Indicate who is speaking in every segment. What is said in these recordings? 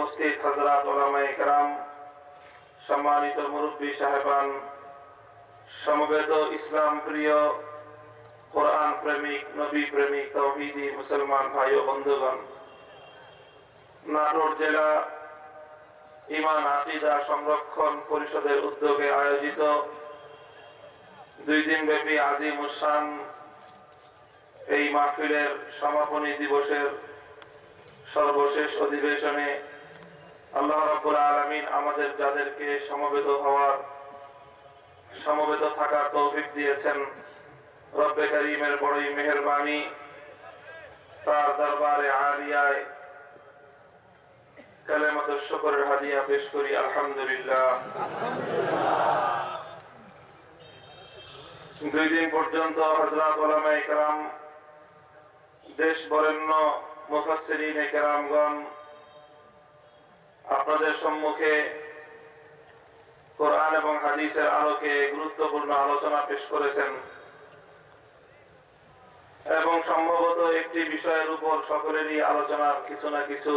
Speaker 1: উপস্থিত হজরত সম্মানিত মুরব্বী সাহেবান, সমবেত ইসলাম প্রিয় কোরআন প্রেমিক, নবী প্রেমিক, তৌহিদি মুসলমান ভাই ও বন্ধুগণ, নাটোর জেলা ইমান আকিদা সংরক্ষণ পরিষদের উদ্যোগে আয়োজিত দুই দিন ব্যাপী আজিম উসান এই মাহফিলের সমাপনী দিবসের সর্বশেষ অধিবেশনে আল্লাহ রাব্বুল আলামিন আমাদের যাদেরকে সমবেত হওয়ার, সমবেত থাকার তৌফিক দিয়েছেন, রব্বে করিমের বড়ই মেহরবানি, তার দরবারে আলিয়ায় কালেমাত শুকরের হাদিয়া পেশ করি, আলহামদুলিল্লাহ। দুই দিন পর্যন্ত হজরত ওলামা ইকরাম দেশ বরেণ্য মুফাসসিরিন কেরামগণ আপনাদের সম্মুখে কোরআন এবং হাদিসের আলোকে গুরুত্বপূর্ণ আলোচনা পেশ করেছেন। এবং সম্ভবত একটি বিষয়ের উপর সকলেরই আলোচনার কিছু না কিছু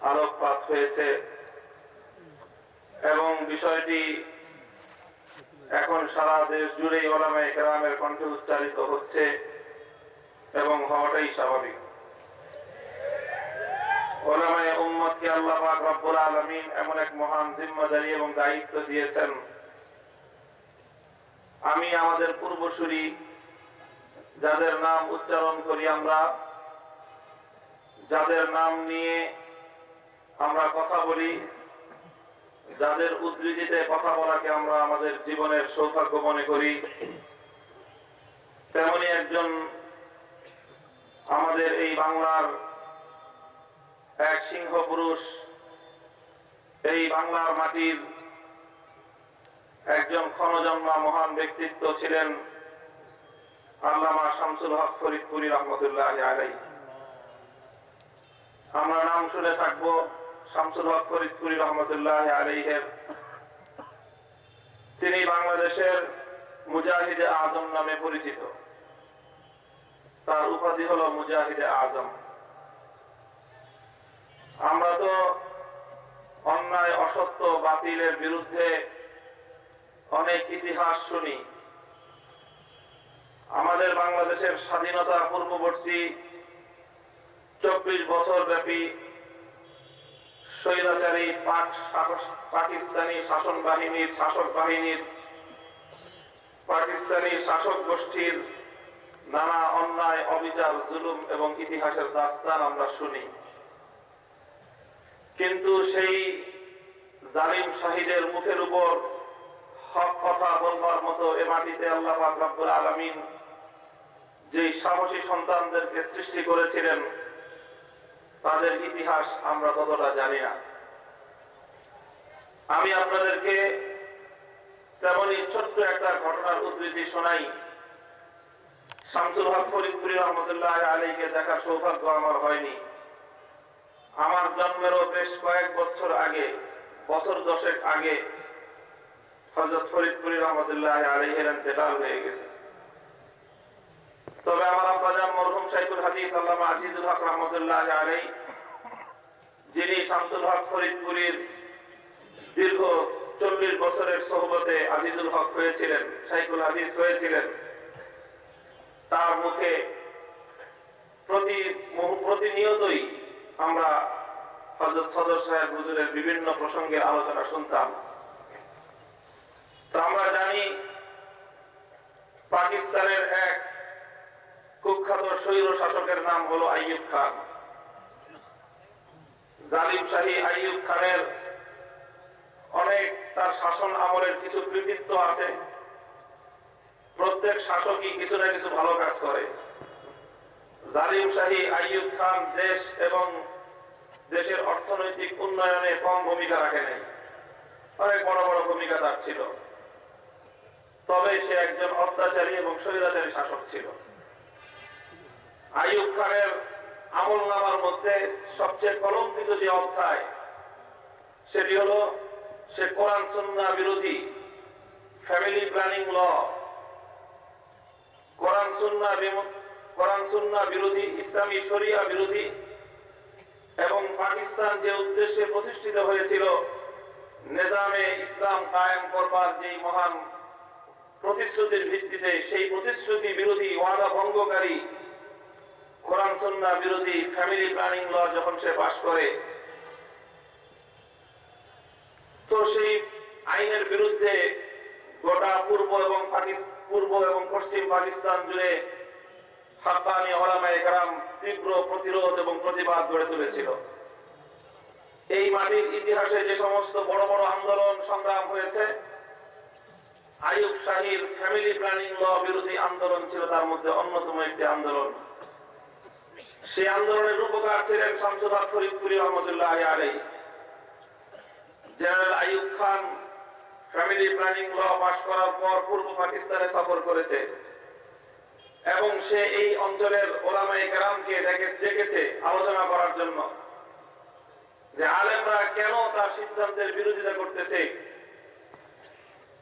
Speaker 1: আলোকপাত হয়েছে। এবং বিষয়টি এখন সারা দেশ জুড়েই ওলামায়ে কেরামের কণ্ঠে উচ্চারিত হচ্ছে এবং হওয়াটাই স্বাভাবিক। আমি আমাদের পূর্বসূরি, যাদের নাম উচ্চারণ করি আমরা, যাদের নাম নিয়ে আমরা কথা বলি, যাদের উদ্ধৃতিতে কথা বলাকে আমরা আমাদের জীবনের সৌভাগ্য মনে করি, তেমনি একজন আমাদের এই বাংলার এক সিংহ পুরুষ এই বাংলার মাটির একজন ক্ষণজন্মা মহান ব্যক্তিত্ব ছিলেন আল্লামা শামসুল হক ফরিদপুরি রহমতুল্লাহ আলাই আমরা নাম শুনে থাকব শামসুল হক ফরিদপুরি রহমতুল্লাহ আলাইহের। তিনি বাংলাদেশের মুজাহিদে আজম নামে পরিচিত। তার উপাধি হলো মুজাহিদে আজম। আমরা তো অন্যায়, অসত্য, বাতিলের বিরুদ্ধে অনেক ইতিহাস শুনি। আমাদের বাংলাদেশের স্বাধীনতা পূর্ববর্তী চব্বিশ বছর ব্যাপী স্বৈরাচারী পাক পাকিস্তানি শাসন বাহিনীর শাসক বাহিনীর, পাকিস্তানি শাসক গোষ্ঠীর নানা অন্যায়, অবিচার, জুলুম এবং ইতিহাসের দাস্তান আমরা শুনি। কিন্তু সেই জালিম শাহিদের মুখের উপর হক কথা বলবার মতো এ মাটিতে আল্লাহ রাব্বুল আলামিন যে সাহসী সন্তানদেরকে সৃষ্টি করেছিলেন, তাদের ইতিহাস আমরা ততটা জানি না। আমি আপনাদেরকে তেমনই ছোট্ট একটা ঘটনার উদ্ধৃতি শোনাই। শামসুল হক ফরিদপুরি রহমতুল্লাহ আলীকে দেখার সৌভাগ্য আমার হয়নি। আমার জন্মেরও বেশ কয়েক বছর আগে, বছর দশেক আগে হজরত ফরিদপুরি রহমতুল্লাহ আলীহের ইন্তেকাল হয়ে গেছে। তবে আমার আব্বাজান মরহুম সাইকুল হাদিস আল্লামা আজিজুল হক রহমতুল্লাহ আলী যিনি শামসুল হক ফরিদপুরীর দীর্ঘ চল্লিশ বছরের সহবতে আজিজুল হক হয়েছিলেন সাইকুল হাদিস হয়েছিলেন। তার মুখে প্রতি প্রতিনিয়তই আমরা হজরত সদর সাহেব হুজুরের বিভিন্ন প্রসঙ্গের আলোচনা শুনতাম। তো আমরা জানি পাকিস্তানের এক কুখ্যাত স্বৈর শাসকের নাম হলো আইয়ুব খান। জালিম শাহী আইয়ুব খানের অনেক তার শাসন আমলের কিছু কৃতিত্ব আছে। প্রত্যেক শাসকই কিছু না কিছু ভালো কাজ করে। জালিম শাহী আইয়ুব খান দেশ এবং দেশের অর্থনৈতিক উন্নয়নে কম ভূমিকা রাখে নাই। অনেক বড় বড় ভূমিকা তার ছিল। তবে সে একজন অত্যাচারী এবং স্বৈরাচারী শাসক ছিল। আইয়ুব খানের আমল নামার মধ্যে সবচেয়ে কলঙ্কিত যে অধ্যায়, সেটি হলো সে কোরআন সুন্না বিরোধী ফ্যামিলি প্ল্যানিং ল। কোরআন সুন্না কোরআন সুন্না বিরোধী, ইসলামী শরিয়া বিরোধী পাকিস্তান যে উদ্দেশ্যে প্রতিষ্ঠিত হয়েছিল, নিজামে ইসলাম কায়েম করবার যেই মহান প্রতিশ্রুতির ভিত্তিতে, সেই প্রতিশ্রুতি বিরোধী ওয়াদা ভঙ্গকারী কোরআন সন্না বিরোধী ফ্যামিলি প্ল্যানিং ল যখন সে পাশ করে, তো সেই আইনের বিরুদ্ধে গোটা পূর্ব এবং পূর্ব এবং পশ্চিম পাকিস্তান জুড়ে হাক্কানি ওলামায়ে কেরাম তীব্র প্রতিরোধ এবং প্রতিবাদ গড়ে তুলেছিল। এই মাটির ইতিহাসে যে সমস্ত বড় বড় আন্দোলন সংগ্রাম হয়েছে, আইয়ুব শাহীর ফ্যামিলি প্ল্যানিং ল বিরোধী আন্দোলন ছিল তার মধ্যে অন্যতম একটি আন্দোলন। সেই আন্দোলনের রূপকার ছিলেন শামসুল ফরিদপুরি রহমতুল্লাহ আলাই general Ayub Khan family planning law পাশ করার পর পূর্ব পাকিস্তানে সফর করেছে এবং সে এই অঞ্চলের ওলামাই ডেকে- ডেকেছে আলোচনা করার জন্য। যে আলেমরা কেন তার সিদ্ধান্তের বিরোধিতা করতেছে?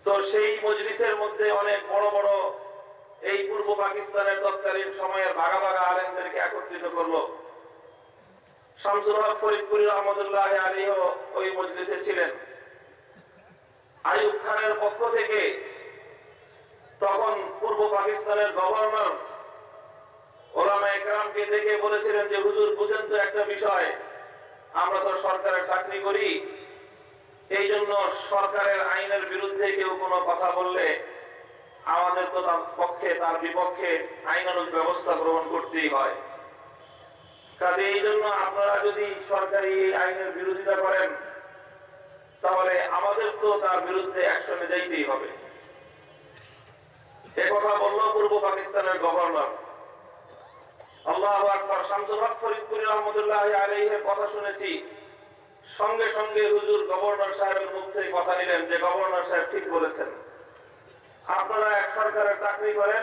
Speaker 1: তো সেই মজলিসের মধ্যে অনেক বড় বড় এই পূর্ব পাকিস্তানের তৎকালীন সময়ের ভাগা ভাগা আলেমদেরকে একত্রিত করল। শামসুল হক ফরিদপুরি রহমতুল্লাহ আলীও ওই মজলিসে ছিলেন। আইয়ুব খানের পক্ষ থেকে তখন পূর্ব পাকিস্তানের গভর্নর ওলামা একরামকে দেখে বলেছিলেন যে, হুজুর, বুঝেন তো একটা বিষয়। আমরা তো সরকারের চাকরি করি। এই জন্য সরকারের আইনের বিরুদ্ধে কেউ কোনো কথা বললে আমাদের তো তার পক্ষে, তার বিপক্ষে আইনানুগ ব্যবস্থা গ্রহণ করতেই হয়। কাজে এই জন্য আপনারা যদি সরকারি আইনের বিরোধিতা করেন, তাহলে আমাদের তো তার বিরুদ্ধে অ্যাকশনে যাইতেই হবে। এ কথা বলল পূর্ব পাকিস্তানের গভর্নর। আল্লাহ আকবর শামসুল ফরিদপুরি রহমতুল্লাহ আলাইহের কথা শুনেছি। সঙ্গে সঙ্গে হুজুর গভর্নর সাহেবের মুখ কথা নিলেন যে গভর্নর সাহেব ঠিক বলেছেন। আপনারা এক সরকারের চাকরি করেন,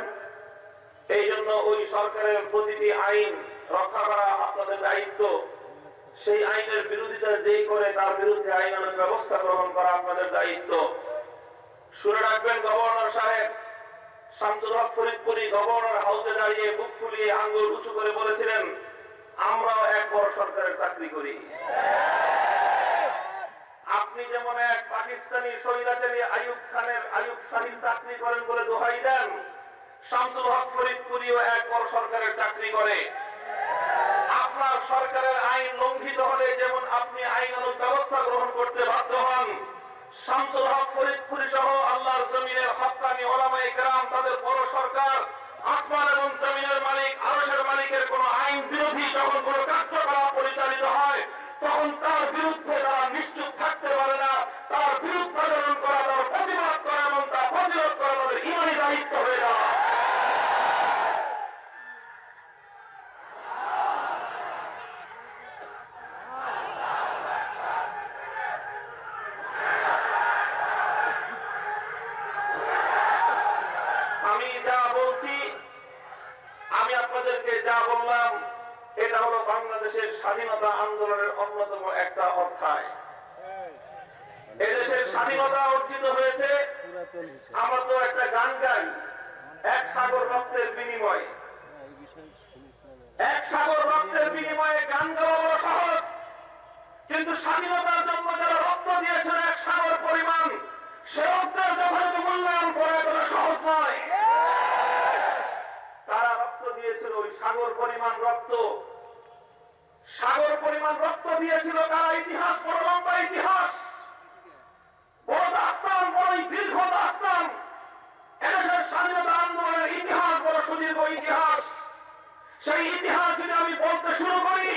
Speaker 1: এই জন্য ওই সরকারের প্রতিটি আইন রক্ষা করা আপনাদের দায়িত্ব। সেই আইনের বিরোধিতা যেই করে, তার বিরুদ্ধে আইনানুগ ব্যবস্থা গ্রহণ করা আপনাদের দায়িত্ব। শুনে রাখবেন গভর্নর সাহেব শামসুল হক ফরিদপুরি গভর্নর হাউসে দাঁড়িয়ে বুক এক বড় সরকারের চাকরি করি। আপনি যেমন এক পাকিস্তানি স্বৈরাচারী আইয়ুব খানের, আইয়ুব শাহী চাকরি করেন বলে দোহাই দেন, শামসুল হক ফরিদপুরিও এক বড় সরকারের চাকরি করে। আপনার সরকারের আইন লঙ্ঘিত হলে যেমন আপনি আইনানুগ ব্যবস্থা গ্রহণ করতে বাধ্য হন শামসুল হক ফরিদপুরি সহ আল্লাহর জমিনের হকানি ওলামা ইকরাম তাদের বড় সরকার, আসমান এবং জমিনের মালিক, আরশের মালিকের কোন আইন বিরোধী যখন কোন কার্যকলাপ পরিচালিত হয়, তখন যা বললাম, এটা হলো বাংলাদেশের স্বাধীনতা আন্দোলনের অন্যতম একটা অধ্যায়। এদেশের স্বাধীনতা অর্জিত হয়েছে। আমরা তো একটা গান গাই, এক সাগর রক্তের বিনিময়ে। এক সাগর রক্তের বিনিময়ে গান গাওয়া সহজ, কিন্তু স্বাধীনতার জন্য যারা রক্ত দিয়েছিল এক সাগর পরিমাণ সে রক্তের যথাযথ মূল্যায়ন করা এতটা সহজ নয় তারা রক্ত দিয়েছিল ওই সাগর পরিমাণ রক্ত। সাগর পরিমাণ রক্ত দিয়েছিল তারা ইতিহাস, বড় লম্বা ইতিহাস। বড় দাস্তান বড় দীর্ঘ দাস্তান। এদেশের স্বাধীনতা আন্দোলনের ইতিহাস বড় সুদীর্ঘ ইতিহাস সেই ইতিহাস যদি আমি বলতে শুরু করি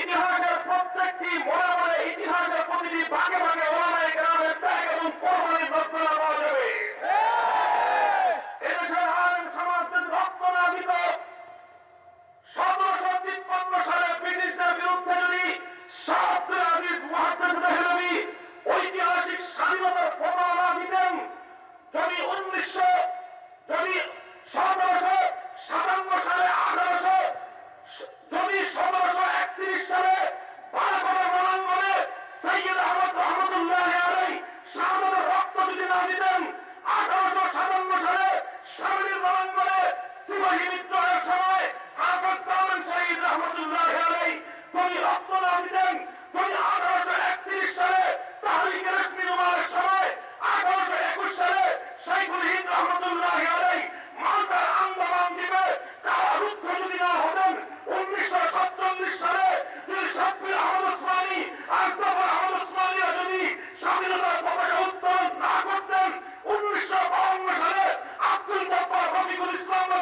Speaker 1: ইতিহাসের প্রত্যেকটি মনে মনে ইতিহাসের প্রতিটি ভাগে ভাগে ওলামায় গ্রামের ত্যাগ এবং কোরবানির দর্শনা পাওয়া যাবে এদেশের আইন সমাজ যদি রক্ত না দিত সতেরোশো তিপ্পান্ন সালে ব্রিটিশদের বিরুদ্ধে যদি শাহাবুল আজিজ মুহাদ্দিস দেহলভি ঐতিহাসিক স্বাধীনতার ফতোয়া না দিতেন যদি উনিশশো, যদি সতেরোশো সাতান্ন সালে আঠারোশো, যদি সতেরোশো একত্রিশ সালে বারোখানা রণাঙ্গনে সৈয়দ আহমদ রহমতুল্লাহ আলাই শাহাদের রক্ত যদি না দিতেন, আঠারোশো সাতান্ন সালে সামরিক রণাঙ্গনে সিপাহী বিদ্রোহের সময় তামিম শহীদ রহমতুল্লাহ আলাই যদি রক্ত না দিতেন, যদি আঠারোশো একত্রিশ সালে তাহরিকের রশ্মিনুমার সময় আঠারোশো একুশ সালে শাইখুল হিন্দ রহমতুল্লাহ আলাই মালটার আন্দামান দ্বীপে কারারুদ্ধ যদি না হতেন উনিশশো সাতচল্লিশ সালে যদি সাব্বির আহমদ ওসমানী আর জফর আহমদ ওসমানীরা যদি স্বাধীনতার পতাকা উত্তোলন না করতেন উনিশশো বাউন্ন সালে আব্দুল জব্বার রফিকুল ইসলামরা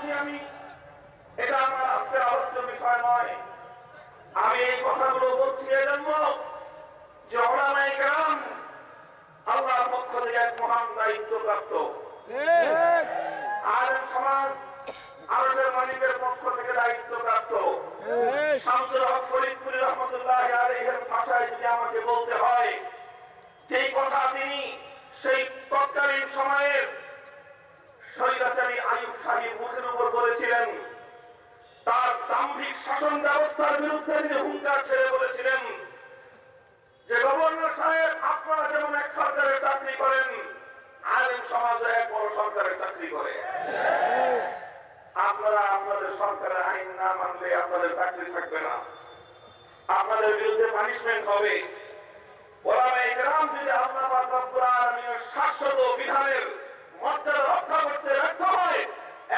Speaker 1: বলছি আমি এটা আমার আজকের আলোচ্য বিষয় নয়। আমি এই কথাগুলো বলছি এজন্য যে কেরাম আল্লাহর পক্ষ থেকে এক মহান দায়িত্ব প্রাপ্ত আলেম সমাজ আরশের মালিকের পক্ষ থেকে দায়িত্ব প্রাপ্ত শামসুল হক ফরিদপুরি রহমতুল্লাহ আলাইহির ভাষায় যদি আমাকে বলতে হয় যেই কথা তিনি সেই তৎকালীন সময়ের স্বৈরাচারী আয়ুব শাহীর মুখের উপর বলেছিলেন, তার দাম্ভিক শাসন ব্যবস্থার বিরুদ্ধে তিনি হুঙ্কার ছেড়ে বলেছিলেন যে গভর্নর সাহেব, আপনারা যেমন এক সরকারের চাকরি করেন, আলেম সমাজ এক বড় সরকারের চাকরি করে। আপনারা আপনাদের সরকারের আইন না মানলে আপনাদের চাকরি থাকবে না। আপনাদের বিরুদ্ধে পানিশমেন্ট হবে। ইকরাম যদি আল্লাহ শাশ্বত বিধানের রক্ষা করতে ব্যর্থ হয়,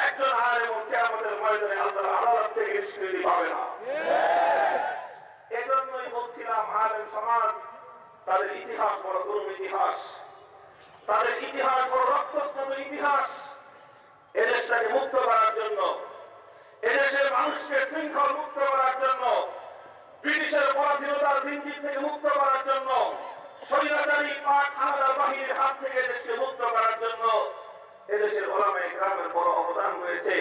Speaker 1: একজন আলেম কিয়ামতের ময়দানে আল্লাহর আদালত থেকে নিষ্কৃতি পাবে না। এজন্যই বলছিলাম আলেম সমাজ, তাদের ইতিহাস বড় করুণ ইতিহাস, তাদের ইতিহাস বড় রক্তস্নাত ইতিহাস, এদেশটাকে মুক্ত করার জন্য, এদেশের মানুষকে শৃঙ্খল মুক্ত করার জন্য, ব্রিটিশের পরাধীনতার ভিত্তি থেকে মুক্ত করার জন্য, স্বৈরাচারী পাক হানাদার বাহিনীর হাত থেকে দেশকে মুক্ত করার জন্য এদেশের ওলামে গ্রামের বড় অবদান রয়েছে।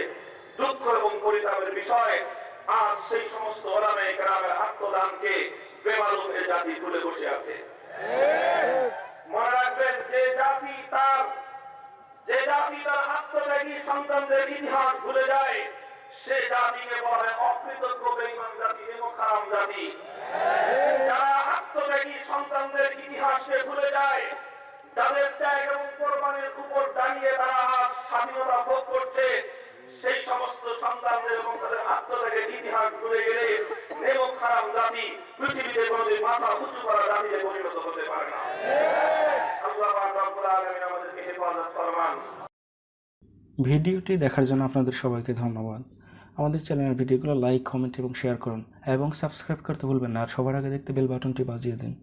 Speaker 1: দুঃখ এবং পরিতাপের বিষয়, আজ সেই সমস্ত ওলামে গ্রামের আত্মদানকে বেমালুম জাতি ভুলে বসে আছে। মনে রাখবেন, যে জাতি তার যে জাতি তার আত্মত্যাগী সন্তানদের ইতিহাস ভুলে যায়, সে জাতিকে অকৃতজ্ঞ জাতি এবং খারাপ জাতি। যারা আত্মত্যাগী সন্তানদের ইতিহাসকে ভুলে যায় যাদের ত্যাগ এবং কোরবানির উপর দাঁড়িয়ে তারা স্বাধীনতা ভোগ করছে। সেই সমস্ত সন্তানদের এবং তাদের আত্মত্যাগের ইতিহাস গেলে খারাপ জাতি পৃথিবীতে কোনোদিন মাথা উঁচু করা জাতিতে পরিণত হতে পারে না। আল্লাহ রব্বুল আলামিন আমাদেরকে হেফাজত ফরমান।
Speaker 2: ভিডিওটি দেখার জন্য আপনাদের সবাইকে ধন্যবাদ। আমাদের চ্যানেলের ভিডিওগুলো লাইক, কমেন্ট এবং শেয়ার করুন এবং সাবস্ক্রাইব করতে ভুলবেন না। আর সবার আগে দেখতে বেল বাটনটি বাজিয়ে দিন।